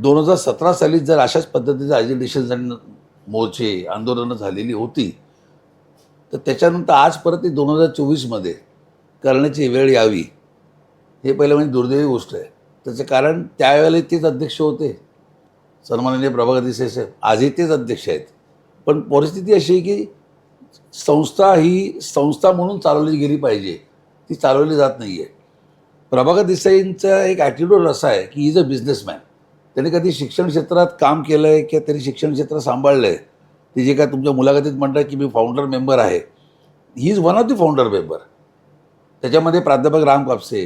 दोन हजार सतरा साली जर अशाच पद्धतीचं ॲजिटेशन मोर्चे आंदोलनं झालेली होती तर त्याच्यानंतर आज परत ती दोन हजार चोवीसमध्ये करण्याची वेळ यावी हे पहिलं म्हणजे दुर्दैवी गोष्ट आहे. त्याचं कारण त्यावेळेला तेच अध्यक्ष होते. सन्माननीय प्रभाकर देसाई साहेब आजही तेच अध्यक्ष आहेत. पण परिस्थिती अशी आहे की संस्था ही संस्था म्हणून चालवली गेली पाहिजे ती चालवली जात नाही आहे प्रभाकर देसाईंचा एक ॲटिट्यूड असा आहे की इज अ बिझनेसमॅन त्याने कधी शिक्षण क्षेत्रात काम केलं आहे किंवा त्यांनी शिक्षण क्षेत्र सांभाळलं आहे ते जे काय तुमच्या मुलाखतीत म्हणतात की मी फाउंडर मेंबर आहे. He is one of the founder member त्याच्यामध्ये प्राध्यापक राम कापसे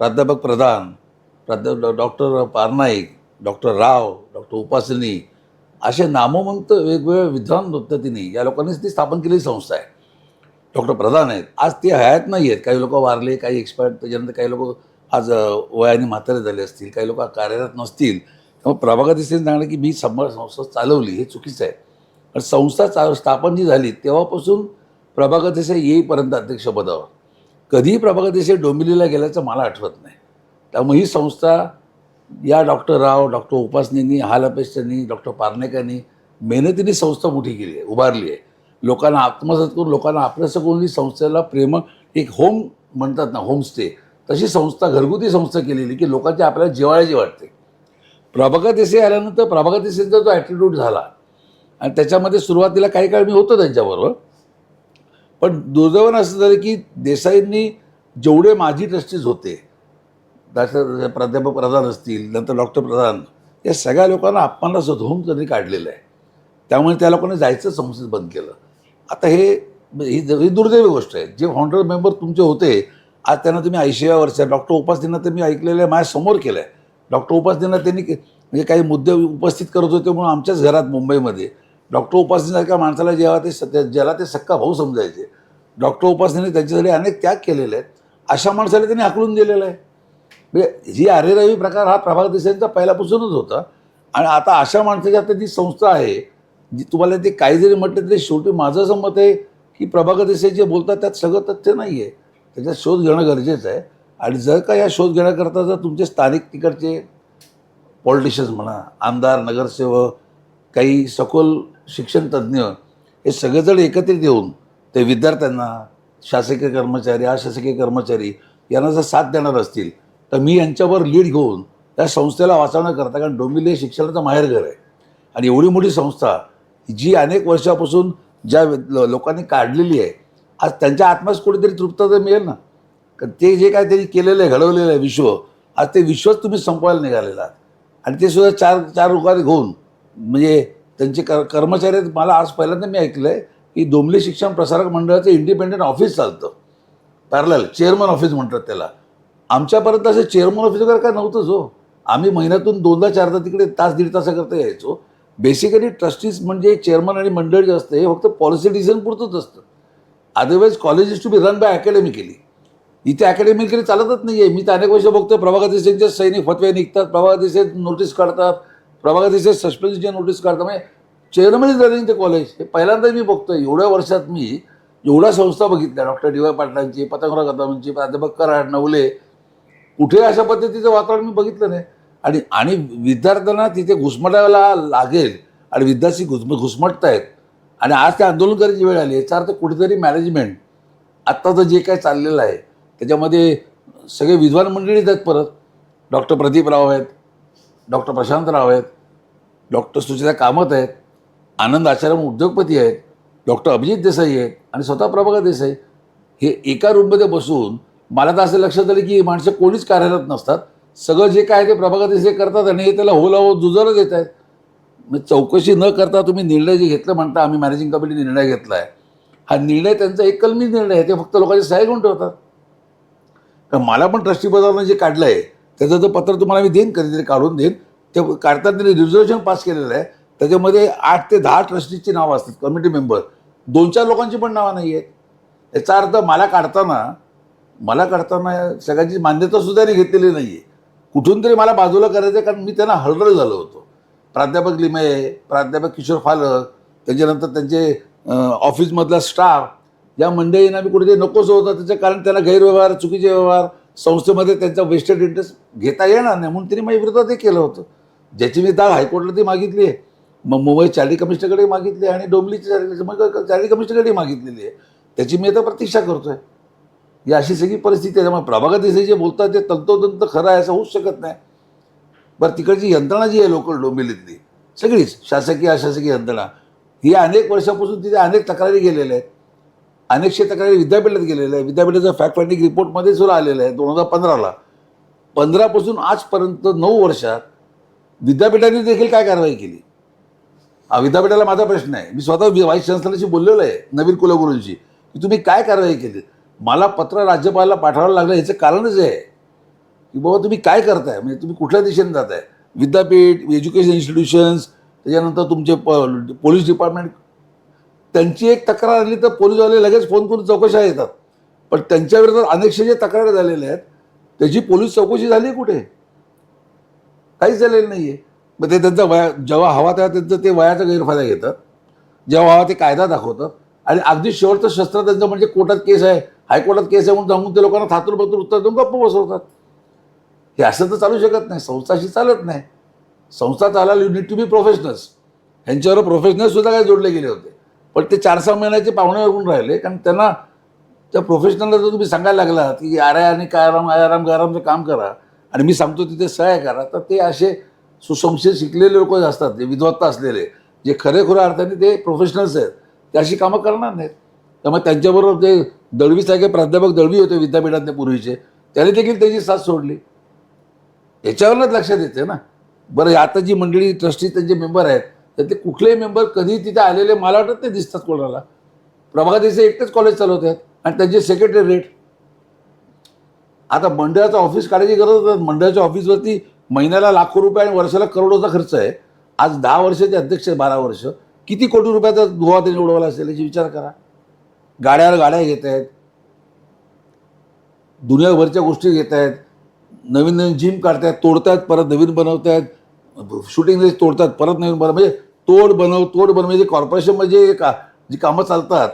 प्राध्यापक प्रधान प्राध्यापक doctor Parnaik doctor Rao doctor Upasani असे नामवंत वेगवेगळ्या विद्वान पद्धतीने या लोकांनीच ती स्थापन केलेली संस्था आहे. डॉक्टर प्रधान आहेत. आज ते हयात नाही आहेत काही लोक वारले काही एक्सपायर्ड त्याच्यानंतर काही लोक आज वयाने म्हातारे झाले असतील काही लोक कार्यरत नसतील. त्यामुळे प्रभाकर देसाई सांगणं की मी संभार संस्था चालवली हे चुकीचं आहे. पण संस्था चा स्थापन जी झाली तेव्हापासून प्रभाकर देसाई येईपर्यंत अध्यक्षपदावर कधीही प्रभाकर देसाई डोंबिवलीला गेल्याचं मला आठवत नाही. त्यामुळे ही संस्था या डॉक्टर राव डॉक्टर उपासनेनी हालपेशनी डॉक्टर पारनेकरांनी मेहनतीने संस्था मोठी केली आहे उभारली आहे. लोकांना आत्मसात करून लोकांना आपलंसं करून ही संस्थेला प्रेम एक होम म्हणतात ना होमस्टे. तशी संस्था घरगुती संस्था केलेली की लोकांची आपल्याला जिवाळ्याची वाटते. प्रभाकर देसाई आल्यानंतर प्रभाकर देसाईंचा जो ॲटिट्यूड झाला आणि त्याच्यामध्ये सुरुवातीला काही काळ मी होतो त्यांच्याबरोबर पण दुर्दैवानं असं झालं की देसाईंनी जेवढे माजी ट्रस्टीज होते प्राध्यापक प्रधान असतील नंतर डॉक्टर प्रधान या सगळ्या लोकांना अपमानास धुवून त्यांनी काढलेलं आहे. त्यामुळे त्या लोकांनी जायचं संस्थेत बंद केलं. आता हे ही ही दुर्दैवी गोष्ट आहे. जे फाउंडर मेंबर तुमचे होते आज त्यांना तुम्ही ऐंशीव्या वर्षात डॉक्टर उपासनींना तर मी ऐकलेलं आहे माझ्यासमोर केलं आहे डॉक्टर उपासनेला त्यांनी के- म्हणजे काही मुद्दे उपस्थित करत होते म्हणून आमच्याच घरात मुंबईमध्ये. डॉक्टर उपासनेसारख्या माणसाला जेव्हा ते सत्य ज्याला ते सक्का भाऊ समजायचे डॉक्टर उपासनेने त्यांच्यासाठी अनेक त्याग केलेले आहेत. अशा माणसाला त्यांनी हाकलून दिलेलं आहे. म्हणजे ही अरेरावी प्रकार हा प्रभाग देसाईंचा पहिल्यापासूनच होता. आणि आता अशा माणसाची आता ती संस्था आहे जी तुम्हाला ते काही जरी म्हटलं तरी शेवटी माझं असं मत आहे की प्रभाग देसाई जे बोलतात त्यात सगळं तथ्य नाही आहे त्याच्यात शोध घेणं गरजेचं आहे. आणि जर का या शोध घेण्याकरता जर तुमचे स्थानिक तिकडचे पॉलिटिशियन्स म्हणा आमदार नगरसेवक काही सखोल शिक्षणतज्ज्ञ हे सगळेजण एकत्रित येऊन ते विद्यार्थ्यांना शासकीय कर्मचारी अशासकीय कर्मचारी यांना जर साथ देणार असतील तर मी यांच्यावर लीड घेऊन त्या संस्थेला वाचवण्याकरता कारण डोंबिवली हे शिक्षणाचं माहेरघर आहे. आणि एवढी मोठी संस्था जी अनेक वर्षापासून ज्या लोकांनी काढलेली आहे आज त्यांच्या आत्मास कुठेतरी तृप्तता मिळेल ना? ते जे काय त्यांनी केलेलं आहे घडवलेलं आहे विश्व आज ते विश्वच तुम्ही संपवायला निघालेला आहात. आणि ते सुद्धा चार चार लोकांनी घेऊन म्हणजे त्यांचे कर कर्मचारी आहेत. मला आज पहिल्यांदा मी ऐकलं आहे की डोंबली शिक्षण प्रसारक मंडळाचं इंडिपेंडंट ऑफिस चालतं. पॅरल चेअरमन ऑफिस म्हणतात त्याला. आमच्यापर्यंत असं चेअरमन ऑफिस वगैरे काय नव्हतंच हो. आम्ही महिन्यातून दोनदा चारदा तिकडे तास दीड तासाकरता यायचो. बेसिकली ट्रस्टीज म्हणजे चेअरमन आणि मंडळ जे असतं हे फक्त पॉलिसी डिसिजन पुरतंच असतं. Otherwise colleges to be run by academically इथे अकॅडमीकडे चालतच नाही आहे मी तर अनेक वर्ष बघतो प्रभागा देसाईंचे सैनिक फतवे निघतात प्रभागा देसाई नोटीस काढतात प्रभागा देसाई सस्पेन्सची नोटीस काढतात. म्हणजे चेअरमनच इज ते कॉलेज. हे पहिल्यांदा मी बघतो एवढ्या वर्षात मी एवढ्या संस्था बघितल्या. डॉक्टर डी वाय पाटलांची पतंगराव कदमांची प्राध्यापक कराड नवले. कुठे अशा पद्धतीचं वातावरण मी बघितलं नाही. आणि आणि विद्यार्थ्यांना तिथे घुसमटायला लागेल आणि विद्यार्थी घुस घुसमटतायत. आणि आज ते आंदोलन करायची वेळ आली. याचा अर्थ कुठेतरी मॅनेजमेंट आत्ताचं जे काय चाललेलं आहे त्याच्यामध्ये सगळे विद्वान मंडळीच आहेत परत. डॉक्टर प्रदीप राव आहेत डॉक्टर प्रशांत राव आहेत डॉक्टर सुचिता कामत आहेत आनंद आचार्य उद्योगपती आहेत डॉक्टर अभिजित देसाई आहेत आणि स्वतः प्रभाकर देसाई. हे एका रूममध्ये बसून मला तर असं लक्षात आलं की माणसं कोणीच कार्यरत नसतात. सगळं जे काय ते प्रभाकर देसाई करतात आणि हे त्याला होला हो देत आहेत. मग चौकशी न करता तुम्ही निर्णय जे घेतलं म्हणता आम्ही मॅनेजिंग कमिटी निर्णय घेतला आहे हा निर्णय त्यांचा एक कलमी निर्णय आहे ते फक्त लोकांचे सहाय्य घेऊन ठेवतात. तर मला पण ट्रस्टी पदावरून जे काढलं आहे त्याचं जर पत्र तुम्हाला मी देईन कधीतरी काढून देईन. ते काढताना त्यांनी रिझर्वेशन पास केलेलं आहे. त्याच्यामध्ये आठ ते दहा ट्रस्टीची नावं असतात कमिटी मेंबर दोन चार लोकांची पण नावं नाही आहेत याचा अर्थ मला काढताना मला काढताना सगळ्यांची मान्यता सुद्धा घेतलेली नाही आहे कुठून तरी मला बाजूला करायचं आहे कारण मी त्यांना हळदळ झालो होतो. प्राध्यापक लिमये प्राध्यापक किशोर फालक त्याच्यानंतर त्यांचे ऑफिसमधला स्टाफ या मंडळींना मी कुठेतरी नकोच होता. त्याचं कारण त्यांना गैरव्यवहार चुकीचे व्यवहार संस्थेमध्ये त्यांचा वेस्टेड इंटरेस्ट घेता येणार नाही म्हणून त्यांनी माझ्या विरोधात हे केलं होतं. ज्याची मी दाग हायकोर्टला ती मागितली आहे. मग मुंबई चारी कमिशनरकडे मागितली आहे आणि डोंबलीची चारी मग कमिशनरकडे मागितलेली आहे. त्याची मी आता प्रतीक्षा करतोय. ही अशी सगळी परिस्थिती आहे. त्यामुळे प्रभाकर देसाई जे बोलतात ते तंतोतंत खरं आहे असं होऊच शकत नाही. बरं तिकडची यंत्रणा जी आहे लोकल डोंबिवलीतली सगळीच शासकीय अशासकीय यंत्रणा ही अनेक वर्षापासून तिथे अनेक तक्रारी गेलेल्या आहेत. अनेकशे तक्रारी विद्यापीठात गेलेल्या आहे. विद्यापीठाचं फॅक्ट फाइंडिंग रिपोर्टमध्ये सुद्धा आलेलं आहे दोन हजार पंधराला. पंधरापासून आजपर्यंत नऊ वर्षात विद्यापीठाने देखील काय कारवाई केली? हा विद्यापीठाला माझा प्रश्न आहे. मी स्वतः व्हाईस चान्सलरशी बोललेलो आहे नवीन कुलगुरूंशी. की तुम्ही काय कारवाई केली? मला पत्र राज्यपालाला पाठवायला लागलं याचं कारणच आहे. की बाबा तुम्ही काय करताय? म्हणजे तुम्ही कुठल्या दिशेने जाताय? विद्यापीठ एज्युकेशन इन्स्टिट्यूशन्स त्याच्यानंतर तुमचे प पोलीस डिपार्टमेंट त्यांची एक तक्रार आली तर पोलीसवाले लगेच फोन करून चौकशा येतात पण त्यांच्या विरोधात अनेकशे जे तक्रारी झालेल्या आहेत त्याची पोलीस चौकशी झाली कुठे? काहीच झालेलं नाही आहे मग ते त्यांचा वया जेव्हा हवा तेव्हा त्यांचं ते वयाचा गैरफायदा घेतात जेव्हा हवा ते कायदा दाखवतं. आणि अगदी शेवटचं शस्त्र त्यांचं म्हणजे कोर्टात केस आहे हायकोर्टात केस आहे म्हणून सांगून ते लोकांना थातूर बतूर उत्तर देऊन गप्प बसवतात. हे असं तर चालू शकत नाही. संस्थाशी चालत नाही. संस्था चालायला you need to be professionals ह्यांच्यावर प्रोफेशनल सुद्धा काय जोडले गेले होते. पण ते चार सहा महिन्याचे पाहुणे होऊन राहिले. कारण त्यांना त्या प्रोफेशनलला जर तुम्ही सांगायला लागला की आरे आणि काय आराम आराम गारामचं काम करा आणि मी सांगतो तिथे सहाय्य करा तर ते असे सुसंशय शिकलेले लोक असतात जे विद्वत्ता असलेले जे खरेखुऱ्या अर्थाने ते प्रोफेशनल्स आहेत. ते अशी कामं करणार नाहीत. त्यामुळे त्यांच्याबरोबर ते दळवीसारखे प्राध्यापक दळवी होते विद्यापीठातले पूर्वीचे त्याने देखील त्याची साथ सोडली. याच्यावरच लक्षात येते ना. बरं आता जी मंडळी ट्रस्टी त्यांचे मेंबर आहेत तर ते कुठलेही मेंबर कधी तिथे आलेले मला वाटत ते दिसतात कोणाला. प्रभाकर देसाई एकटेच कॉलेज चालवत आहेत आणि त्यांचे सेक्रेटरी रेट आता मंडळाचं ऑफिस काढायची गरज नाही मंडळाच्या ऑफिसवरती महिन्याला लाखो रुपये आणि वर्षाला करोडोचा खर्च आहे. आज दहा वर्षाचे अध्यक्ष बारा वर्ष. किती कोटी रुपयाचा धुवा त्यांनी उडवला असेल याची विचार करा. गाड्यावर गाड्या घेत आहेत. दुनियाभरच्या गोष्टी घेत आहेत. नवीन नवीन जिम काढतायत तोडतायत परत नवीन बनवतायत. शूटिंग रेंज तोडतात परत नवीन बनव म्हणजे तोड बनव तोड बनव म्हणजे कॉर्पोरेशन म्हणजे का जी कामं चालतात.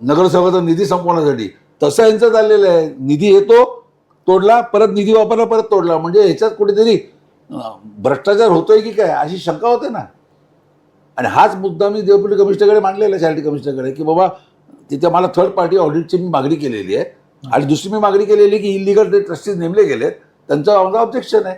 नगरसेवकाचा निधी संपवण्यासाठी. तसं यांचं चाललेलं आहे. निधी येतो तोडला परत निधी वापरला परत तोडला. म्हणजे ह्याच्यात कुठेतरी भ्रष्टाचार होतोय की काय? अशी शंका होते ना. आणि हाच मुद्दा मी देवपुरी कमिशनरकडे मांडलेला आहे चॅरिटी कमिशनरकडे की बाबा तिथे मला थर्ड पार्टी ऑडिटची मी मागणी केलेली आहे. आणि दुसरी मी मागणी केलेली आहे की इलिगल ते ट्रस्टीज नेमले गेलेत. त्यांचं माझं ऑब्जेक्शन आहे.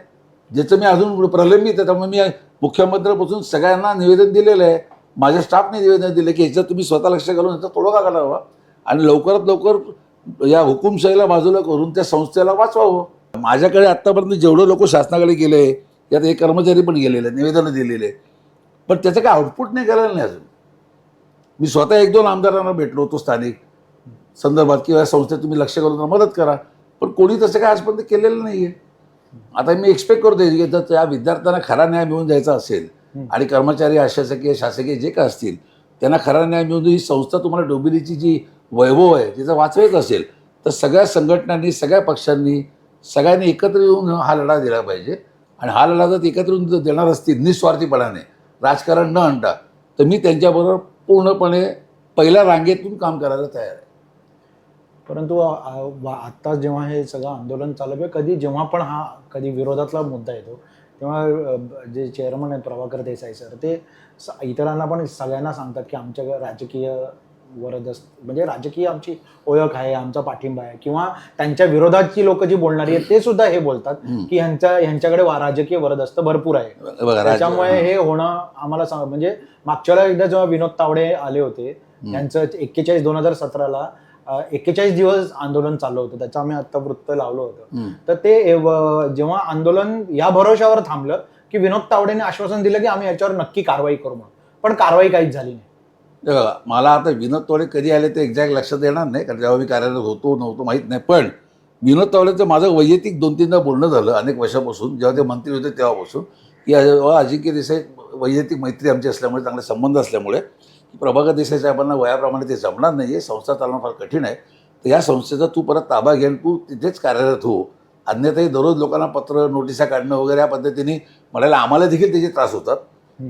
ज्याचं मी अजून प्रलंबित आहे त्यामुळे मी मुख्यमंत्र्यापासून सगळ्यांना निवेदन दिलेलं आहे. माझ्या स्टाफने निवेदन दिलं की ह्याच्यात तुम्ही स्वतः लक्ष घालून ह्याचा तोडगा काढावा. आणि लवकरात लवकर या हुकुमशाहीला बाजूला करून त्या संस्थेला वाचवावं. माझ्याकडे आत्तापर्यंत जेवढे लोक शासनाकडे गेले यात एक कर्मचारी पण गेलेले निवेदनं दिलेले पण त्याचं काय आउटपुट नाही करायला नाही अजून. मी स्वतः एक दोन आमदारांना भेटलो होतो स्थानिक संदर्भात किंवा संस्थेत तुम्ही लक्ष घालून मदत करा. पण कोणी तसं काय आजपर्यंत केलेलं नाही आहे आता मी एक्सपेक्ट करतोय की जर त्या विद्यार्थ्यांना खरा न्याय मिळून द्यायचा असेल आणि कर्मचारी अशासकीय शासकीय जे काय असतील त्यांना खरा न्याय मिळून ही संस्था तुम्हाला डोंबिवलीची जी वैभव आहे तिचं वाचवायचं असेल तर सगळ्या संघटनांनी सगळ्या पक्षांनी सगळ्यांनी एकत्र येऊन हा लढा दिला पाहिजे. आणि हा लढा जर एकत्र येऊन देणार असतील निस्वार्थीपणाने राजकारण न आणता तर मी त्यांच्याबरोबर पूर्णपणे पहिल्या रांगेतून काम करायला तयार आहे. परंतु आ- वा- आत्ता जेव्हा हे सगळं आंदोलन चालू आहे कधी जेव्हा पण हा कधी विरोधातला मुद्दा येतो तेव्हा जे चेअरमन आहेत प्रभाकर देसाई सर ते इतरांना पण सगळ्यांना सांगतात की आमच्या राजकीय वरदस्त म्हणजे राजकीय आमची ओळख आहे आमचा पाठिंबा आहे किंवा त्यांच्या विरोधातची लोक जी बोलणारी आहेत ते सुद्धा हे बोलतात. की ह्यांच्या ह्यांच्याकडे राजकीय वरदस्त भरपूर आहे. त्याच्यामुळे हे होणं आम्हाला सांग म्हणजे मागच्या एकदा जेव्हा विनोद तावडे आले होते त्यांचं एक्केचाळीस दोन हजार सतराला एक्केचाळीस दिवस आंदोलन चालू होतं. त्याचं आम्ही आता वृत्त लावलं होतं. तर ते जेव्हा आंदोलन या भरोशावर थांबलं की विनोद तावडेने आश्वासन दिलं की आम्ही याच्यावर नक्की कारवाई करू म्हणून. पण कारवाई काहीच झाली नाही. बघा मला आता विनोद तावडे कधी आले ते एक्झॅक्ट लक्षात येणार नाही कारण जेव्हा मी कार्यरत होतो नव्हतो माहीत नाही. पण विनोद तावडेचं माझं वैयक्तिक दोन तीनदा बोलणं झालं अनेक वर्षापासून जेव्हा ते मंत्री होते तेव्हापासून की अजिंक्य देसाई वैयक्तिक मैत्री आमची असल्यामुळे चांगले संबंध असल्यामुळे की प्रभाकर देसाई साहेबांना वयाप्रमाणे ते जमणार नाही आहे संस्था चालवणं फार कठीण आहे. तर या संस्थेचा तू परत ताबा घेऊन तू तिथेच कार्यरत हो. अन्यथाही दररोज लोकांना पत्र नोटिसा काढणं वगैरे या पद्धतीने म्हणायला आम्हाला देखील त्याचे त्रास होतात.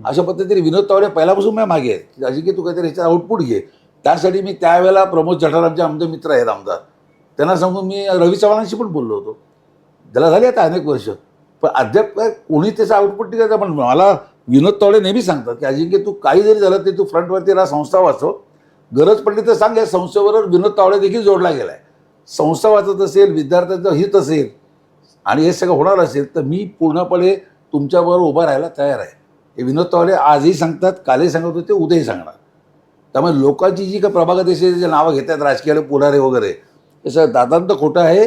अशा पद्धतीने विनोद तावडे पहिल्यापासून मी मागे आहेत. की अजिंक्य तू काहीतरी ह्याच्यात आउटपुट घे. त्यासाठी मी त्यावेळेला प्रमोद जठारामचे आमचे मित्र आहेत आमदार. त्यांना सांगून मी रवी चव्हाणांशी पण बोललो होतो. त्याला झाली आता अनेक वर्ष. पण अद्याप काय कोणी त्याचं आउटपुट टिकायचं पण मला विनोद तावडे नेहमी सांगतात की अजिंक्य तू काही जरी झालं ते तू फ्रंटवरती राहा संस्था वाचव. गरज पडली तर सांग या संस्थेबरोबर विनोद तावडे देखील जोडला गेला आहे संस्था वाचत असेल विद्यार्थ्यांचं हित असेल आणि हे सगळं होणार असेल तर मी पूर्णपणे तुमच्याबरोबर उभा राहायला तयार आहे. हे विनोद तावडे आजही सांगतात कालही सांगत होते उद्याही सांगणार. त्यामुळे लोकांची जी काही प्रभागात जे नावं घेतात राजकीय पुढारे वगैरे हे सगळं दादांत खोटं आहे.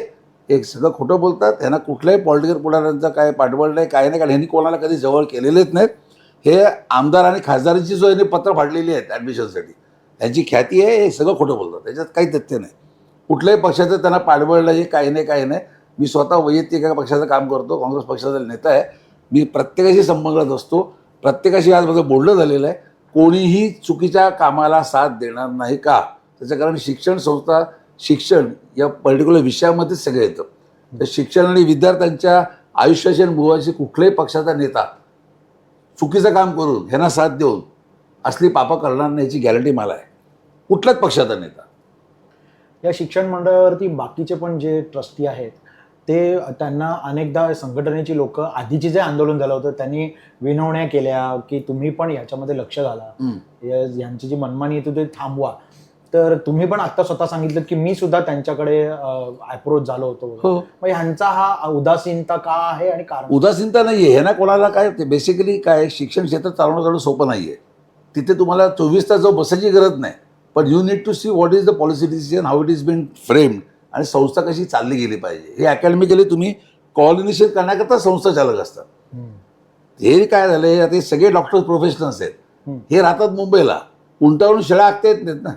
एक सगळं खोटं बोलतात. ह्यांना कुठल्याही पॉलिटिकल पुढाऱ्यांचा काय पाठबळ नाही काय नाही कारण ह्यांनी कोणाला कधी जवळ केलेलेच नाहीत. हे आमदार आणि खासदारांची जो यांनी पत्र फाडलेली आहेत ॲडमिशनसाठी त्यांची ख्याती आहे हे सगळं खोटं बोलतात. त्याच्यात काही तथ्य नाही. कुठल्याही पक्षाचं त्यांना पाठबळ नाही काही नाही काही नाही. मी स्वतः वैयक्तिक एका पक्षाचं काम करतो काँग्रेस पक्षाचा नेता आहे. मी प्रत्येकाशी संबंधात असतो. प्रत्येकाशी आज माझं बोलणं झालेलं आहे. कोणीही चुकीच्या कामाला साथ देणार नाही का? त्याचं कारण शिक्षण संस्था शिक्षण या पर्टिक्युलर विषयामध्येच सगळं येतं. तर शिक्षण आणि विद्यार्थ्यांच्या आयुष्याशी आणि मुलाशी कुठल्याही पक्षाचा नेता चुकीचं काम करून ह्यांना साथ देऊन असली पापं करणार नाही याची गॅरंटी मला आहे. कुठल्याच पक्षाचा नेता. या शिक्षण मंडळावरती बाकीचे पण जे ट्रस्टी आहेत ते त्यांना अनेकदा संघटनेची लोक आधीचे जे आंदोलन झालं होतं त्यांनी विनवण्या केल्या की तुम्ही पण याच्यामध्ये लक्ष घाला. यांची जी मनमानी येते ते थांबवा. तर तुम्ही पण आता स्वतः सांगितलं की मी सुद्धा त्यांच्याकडे अप्रोच झालो होतो. हो. मग ह्यांचा हा उदासीनता का आहे आणि कारण? उदासीनता नाही आहे ह्यांना कोणाला काय ते बेसिकली काय शिक्षण क्षेत्र चालवणं करणं सोपं नाही आहे तिथे तुम्हाला चोवीस तास जाऊ बसायची गरज नाही. पण you need to see what is the policy decision how it is been framed आणि संस्था कशी चालली गेली पाहिजे. हे अकॅडमिकली तुम्ही कॉर्डिनेशन करण्याकरता संस्था चालक असतात. हे काय झालं हे सगळे डॉक्टर्स प्रोफेशनल्स आहेत. हे राहतात मुंबईला. उंटावरून शेळ्या आखता येत नाहीत ना.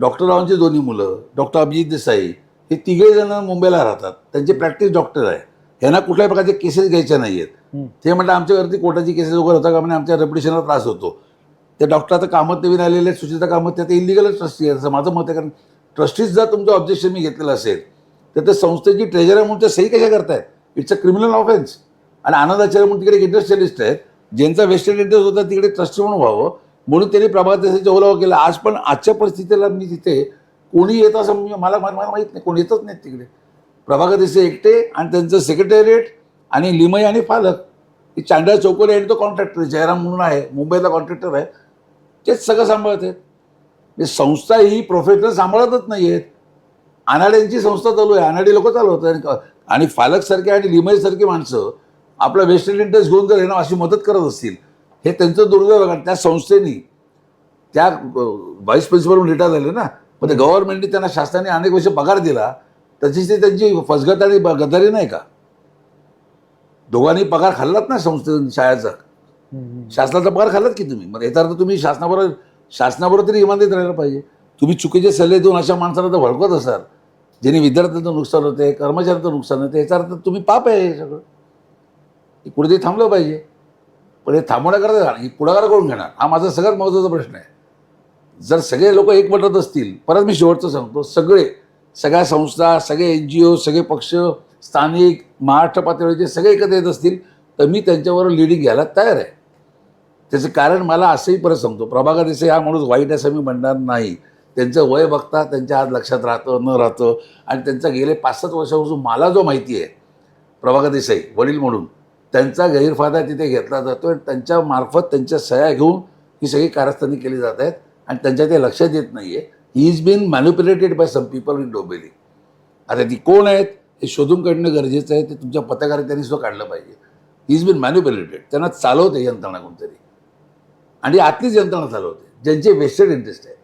डॉक्टर रावांची दोन्ही मुलं डॉक्टर अभिजित देसाई हे तिघे जण मुंबईला राहतात. त्यांची प्रॅक्टिस डॉक्टर आहे. ह्यांना कुठल्याही प्रकारचे केसेस घ्यायच्या नाही आहेत. ते म्हटलं आमच्यावरती कोर्टाची केसेस वगैरे होता का? म्हणजे आमच्या रेप्युटेशनला त्रास होतो. ते डॉक्टर आता कामात नवीन आलेले आहेत सुचिता कामत ते इलिगल ट्रस्टी आहे. असं माझं मत आहे कारण ट्रस्टीज जर तुमचं ऑब्जेक्शन मी घेतलेलं असेल तर ते संस्थेची ट्रेजर म्हणून ते सही कशा करतायत? इट्स अ क्रिमिनल ऑफेन्स आणि आनंद आचार्य म्हणून तिकडे इंडस्ट्रियलिस्ट आहेत ज्यांचा वेस्टर्न इंटरेस्ट होता तिकडे ट्रस्टी म्हणून व्हावं. म्हणून त्यांनी प्रभात देसाईचा ओलावा केला. आज पण आजच्या परिस्थितीला मी तिथे कोणी येत असं मला मला माहीत नाही. कोणी येतच नाहीत तिकडे. प्रभाकर देसाई एकटे आणि त्यांचं सेक्रेटेरिएट आणि लिमई आणि पालक हे चांडा चौकोले आणि तो कॉन्ट्रॅक्टर जयराम म्हणून आहे. मुंबईला कॉन्ट्रॅक्टर आहे. तेच सगळं सांभाळत. आहेत म्हणजे संस्था ही प्रोफेशनल सांभाळतच नाही आहेत अनाड्यांची संस्था चालू आहे. अनाडी लोक चालवत आणि आणि फालकसारखे आणि लिमईसारखी माणसं आपला वेस्टर्न इंटरेस्ट घेऊन जर येणं अशी मदत करत असतील हे त्यांचं दुर्दैव कारण त्या संस्थेनी. त्या व्हाईस प्रिन्सिपल रिटायर झाले ना. पण ते गव्हर्नमेंटने त्यांना शासनाने अनेक वर्ष पगार दिला. त्याची ते त्यांची फसगत आणि गदारी नाही का? दोघांनी पगार खाल्लात ना संस्थे शाळेचा. शासनाचा पगार खाल्लात की तुम्ही? मग याचा अर्थ तुम्ही शासनाबरोबर शासनाबरोबर तरी इमानदेत राहायला पाहिजे. तुम्ही चुकीचे सल्ले देऊन अशा माणसाला तर भडकवत असाल. ज्यांनी विद्यार्थ्यांचं नुकसान होते कर्मचाऱ्यांचं नुकसान होते याचा अर्थ तुम्ही पाप आहे हे सगळं. हे कुठेतरी थांबलं पाहिजे. पण हे थांबवण्याकरता ही पुढाकार करून घेणार. हा माझा सगळ्यात महत्त्वाचा प्रश्न आहे. जर सगळे लोक एकवटत असतील परत मी शेवटचं सांगतो. सगळे सगळ्या संस्था सगळे एन जी ओ सगळे पक्ष स्थानिक महाराष्ट्र पातळीवरचे सगळे एकत्र येत असतील तर मी त्यांच्यावर लिडिंग घ्यायला तयार आहे. त्याचं कारण मला असंही परत सांगतो. प्रभाकर देसाई हा माणूस वाईट असं मी म्हणणार नाही. त्यांचं वय बघता त्यांच्या आज लक्षात राहतं न राहतं. आणि त्यांचा गेले पाच सात वर्षापासून मला जो माहिती आहे प्रभाकर देसाई वडील म्हणून त्यांचा गैरफायदा तिथे घेतला जातो आणि त्यांच्या मार्फत त्यांच्या सह्या घेऊन ही सगळी कारस्थानी केली जात आहेत आणि त्यांच्या ते लक्षात येत नाही आहे he is been manipulated by some people in Dombivli आता ती कोण आहेत हे शोधून काढणं गरजेचं आहे ते तुमच्या पत्रकारित्यांनी सुद्धा काढलं पाहिजे. ही इज बीन मॅन्युप्युलेटेड त्यांना चालवते यंत्रणा कोणतरी. आणि आतलीच यंत्रणा चालवते ज्यांचे वेस्टेड इंटरेस्ट आहे.